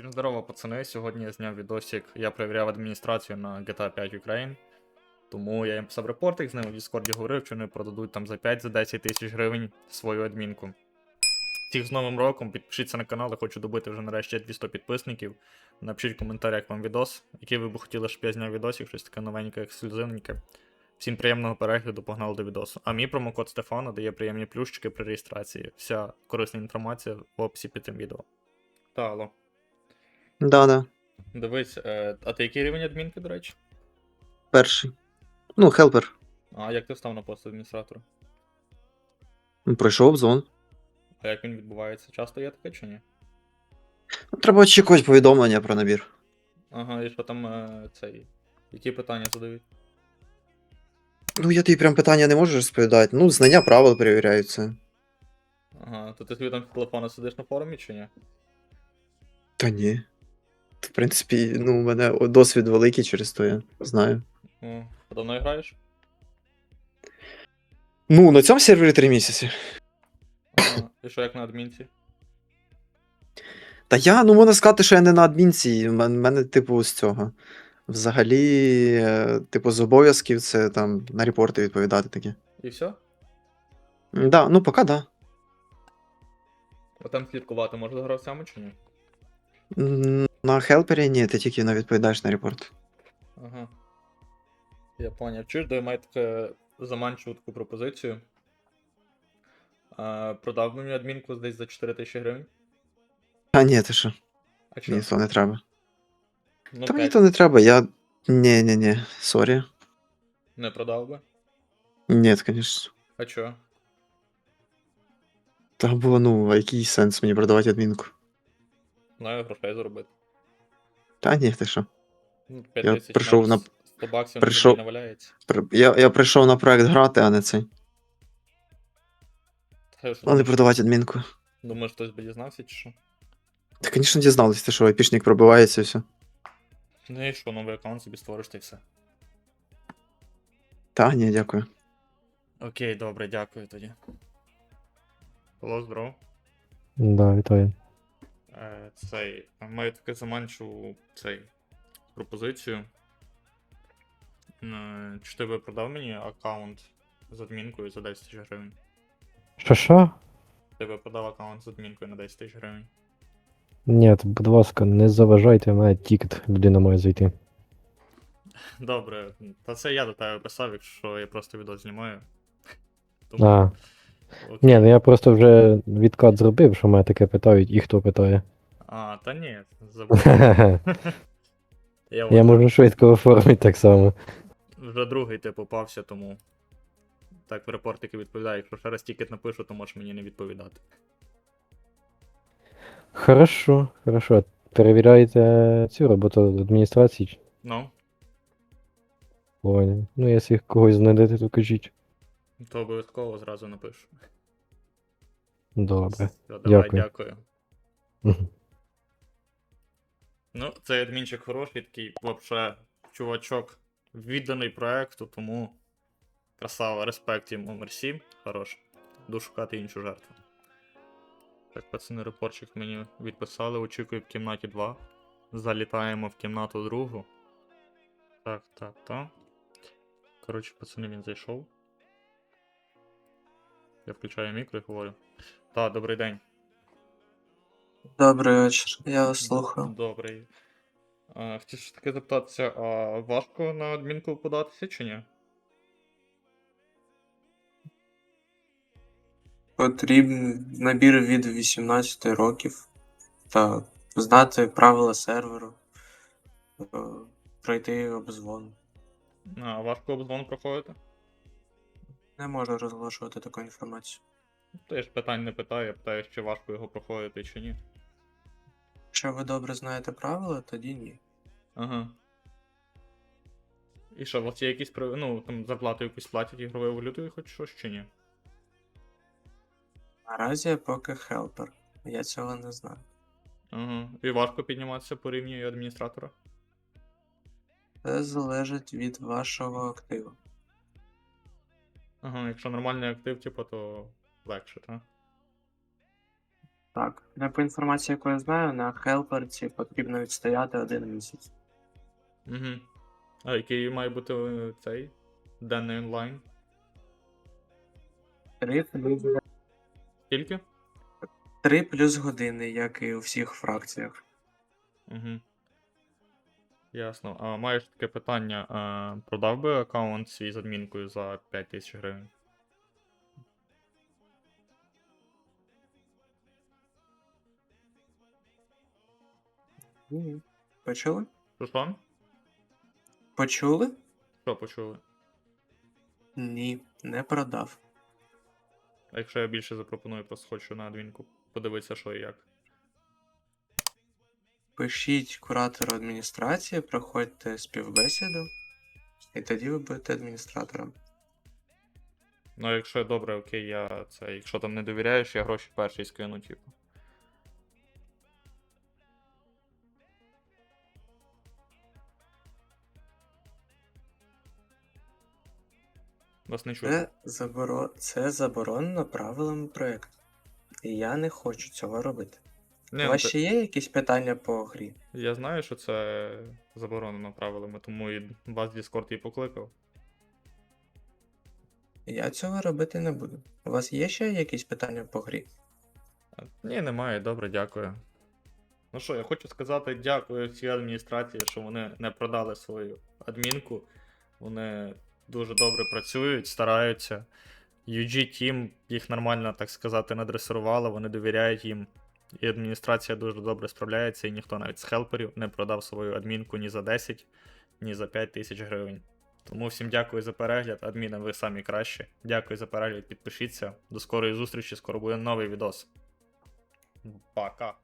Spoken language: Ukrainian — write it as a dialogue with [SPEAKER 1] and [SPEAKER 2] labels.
[SPEAKER 1] Всім здорово, пацани. Сьогодні я зняв відосик. Я перевіряв адміністрацію на GTA 5 Ukraine. Тому я їм писав репортик, з ними в Discord говорив, чи вони продадуть там за 5-10 тисяч гривень свою адмінку. Всіх з Новим роком, підпишіться на канал, я хочу добити вже нарешті 200 підписників. Напишіть в коментарях вам відос, який ви б хотіли, щоб я зняв відосик, щось таке новеньке, ексклюзивненьке. Всім приємного перегляду, погнали до відосу. А мій промокод Стефана дає приємні плюшечки при реєстрації. Вся корисна інформація в описі під цим відео. Та, алло.
[SPEAKER 2] Да, да.
[SPEAKER 1] Дивись, е, а ти який рівень адмінки, до речі?
[SPEAKER 2] Перший. Ну, хелпер.
[SPEAKER 1] А як ти став на пост адміністратора?
[SPEAKER 2] Пройшов обзвон.
[SPEAKER 1] А як він відбувається? Часто є таке чи ні?
[SPEAKER 2] Ну, Треба очікувати повідомлення про набір.
[SPEAKER 1] Ага, і що там е, цей. Які питання задають?
[SPEAKER 2] Ну, я тобі прям питання не можу розповідати. Ну, знання правил перевіряються.
[SPEAKER 1] Ага, то ти собі там з телефона сидиш на форумі чи ні?
[SPEAKER 2] Та ні. В принципі, ну, у мене досвід великий через то я знаю.
[SPEAKER 1] А давно граєш?
[SPEAKER 2] Ну, на цьому сервері три місяці.
[SPEAKER 1] Ага, і що як на адмінці?
[SPEAKER 2] Та я, ну можна сказати, що я не на адмінці. У мен- мене, типу, з цього. Взагалі, е, типу, з обов'язків це там на репорти відповідати такі.
[SPEAKER 1] І все?
[SPEAKER 2] М, Да, ну поки да.
[SPEAKER 1] А там слідкувати можна за гравцями чи ні?
[SPEAKER 2] М, На хелпері ні, ти тільки не відповідаєш на репорт.
[SPEAKER 1] Ага. Я поняв. Чуєш, де я маю таке заманчиву таку пропозицію. А, продав мені адмінку десь за 4 тисячі гривень.
[SPEAKER 2] А ні, ти що?
[SPEAKER 1] А що?
[SPEAKER 2] Мені то не треба.
[SPEAKER 1] Ну,
[SPEAKER 2] Та мені
[SPEAKER 1] п'ять
[SPEAKER 2] то не треба, я. Ні, ні, ні, сорі.
[SPEAKER 1] не продав би.
[SPEAKER 2] Ні, звісно.
[SPEAKER 1] А чо?
[SPEAKER 2] Та було, ну, а який сенс мені продавати адмінку?
[SPEAKER 1] Знаю грошей заробити.
[SPEAKER 2] Та ні, ти що?
[SPEAKER 1] Ну, 5
[SPEAKER 2] Я
[SPEAKER 1] тисяч
[SPEAKER 2] прийшов на-
[SPEAKER 1] 100 баксів
[SPEAKER 2] прийшов-
[SPEAKER 1] не наваляється.
[SPEAKER 2] При- Я, я прийшов на проект грати, а не цей.
[SPEAKER 1] Та я що,
[SPEAKER 2] А не
[SPEAKER 1] думаєш,
[SPEAKER 2] продавати адмінку.
[SPEAKER 1] Думаєш, хтось би дізнався чи що?
[SPEAKER 2] Та, звісно, дізналися, ти що айпішник пробивається і все.
[SPEAKER 1] Ну і що, новий аккаунт собі створиш та й все.
[SPEAKER 2] Та, ні, дякую.
[SPEAKER 1] Окей, добре, дякую тоді. Алло, здоров.
[SPEAKER 3] Да, вітаю.
[SPEAKER 1] Е, цей. Маю таке заманчиву цей пропозицію. Е, Чи ти би продав мені аккаунт з адмінкою за 10 тисяч гривень?
[SPEAKER 3] Що що?
[SPEAKER 1] Ти би продав аккаунт з адмінкою на 10 тисяч гривень.
[SPEAKER 3] Ні, будь ласка, не заважайте, мене тікет, людина має зайти.
[SPEAKER 1] Добре, та це я до тебе писав, якщо я просто відео знімаю. Тому,
[SPEAKER 3] А. ні, ну я просто вже відкат зробив, що мене таке питають, і хто питає.
[SPEAKER 1] А, та ні, забув. Я,
[SPEAKER 3] Я
[SPEAKER 1] от
[SPEAKER 3] можу швидко оформити так само.
[SPEAKER 1] вже другий ти попався, тому. Так, в репортики відповідаю. Якщо ще раз тікет напишу, то можеш мені не відповідати.
[SPEAKER 3] Хорошо, хорошо. Перевіряєте цю роботу адміністрації?
[SPEAKER 1] Ну,
[SPEAKER 3] Понял. Ну, якщо когось знайдете, то кажіть.
[SPEAKER 1] То обов'язково зразу напишу.
[SPEAKER 3] Добре.
[SPEAKER 1] Все, давай,
[SPEAKER 3] Дякую.
[SPEAKER 1] дякую. Ну, цей адмінчик хороший, такий, вообще, чувачок, відданий проекту, тому красава, респект йому, мерсі, хорош. Буду шукати іншу жертву. Так, пацани, репорчик мені відписали, очікую в кімнаті 2. Залітаємо в кімнату другу. Так, так, так. Коротше, пацани, він зайшов. Я включаю мікро і говорю. Так, добрий день.
[SPEAKER 4] Добрий вечір, я вас слухаю.
[SPEAKER 1] Добрий. А, хотів ще таки запитатися, а важко на адмінку податися чи ні?
[SPEAKER 4] Потрібен набір від 18 років та знати правила серверу, е, пройти обзвон.
[SPEAKER 1] А, важко обзвон проходити?
[SPEAKER 4] Не можу розголошувати таку інформацію.
[SPEAKER 1] Я ж питань не питаю, я питаю, чи важко його проходити чи ні.
[SPEAKER 4] Якщо ви добре знаєте правила, тоді ні.
[SPEAKER 1] Ага. І що, у вас є якісь ну, там зарплату якусь платять ігровою валютою хоч щось чи ні?
[SPEAKER 4] Наразі я поки хелпер. Я цього не знаю.
[SPEAKER 1] Ага. І важко підніматися по рівні адміністратора?
[SPEAKER 4] Це залежить від вашого активу.
[SPEAKER 1] Ага, якщо нормальний актив, типу, то легше, так?
[SPEAKER 4] Так, я по інформації, яку я знаю, на хелперці потрібно відстояти один місяць.
[SPEAKER 1] Угу. А який має бути е, цей денний онлайн?
[SPEAKER 4] Три плюс,
[SPEAKER 1] Скільки?
[SPEAKER 4] три плюс години, як і у всіх фракціях.
[SPEAKER 1] Угу. Ясно. А маєш таке питання: а, продав би аккаунт свій з адмінкою за 5000 гривень?
[SPEAKER 4] Ні. Почули?
[SPEAKER 1] Що що?
[SPEAKER 4] Почули?
[SPEAKER 1] Що почули?
[SPEAKER 4] Ні, не продав.
[SPEAKER 1] А якщо я більше запропоную, просто хочу на адмінку подивитися, що і як.
[SPEAKER 4] Пишіть куратору адміністрації, проходьте співбесіду, і тоді ви будете адміністратором.
[SPEAKER 1] Ну, якщо добре, окей, я це. Якщо там не довіряєш, я гроші перший скину, типу. Вас не чую.
[SPEAKER 4] Це, заборо... це заборонено правилами проєкту. І я не хочу цього робити.
[SPEAKER 1] Ні,
[SPEAKER 4] У
[SPEAKER 1] ну,
[SPEAKER 4] вас ще є якісь питання по грі?
[SPEAKER 1] Я знаю, що це заборонено правилами, тому і вас Discord і покликав.
[SPEAKER 4] Я цього робити не буду. У вас є ще якісь питання по грі?
[SPEAKER 1] А, Ні, немає, добре, дякую. Ну що, я хочу сказати дякую всій адміністрації, що вони не продали свою адмінку. Вони дуже добре працюють, стараються. UG Team їх нормально, так сказати, надресирувала, вони довіряють їм. І адміністрація дуже добре справляється, і ніхто навіть з хелперів не продав свою адмінку ні за 10, ні за 5 тисяч гривень. Тому всім дякую за перегляд. Адміни, ви самі кращі. Дякую за перегляд, підпишіться. До скорої зустрічі, скоро буде новий відос. Пока.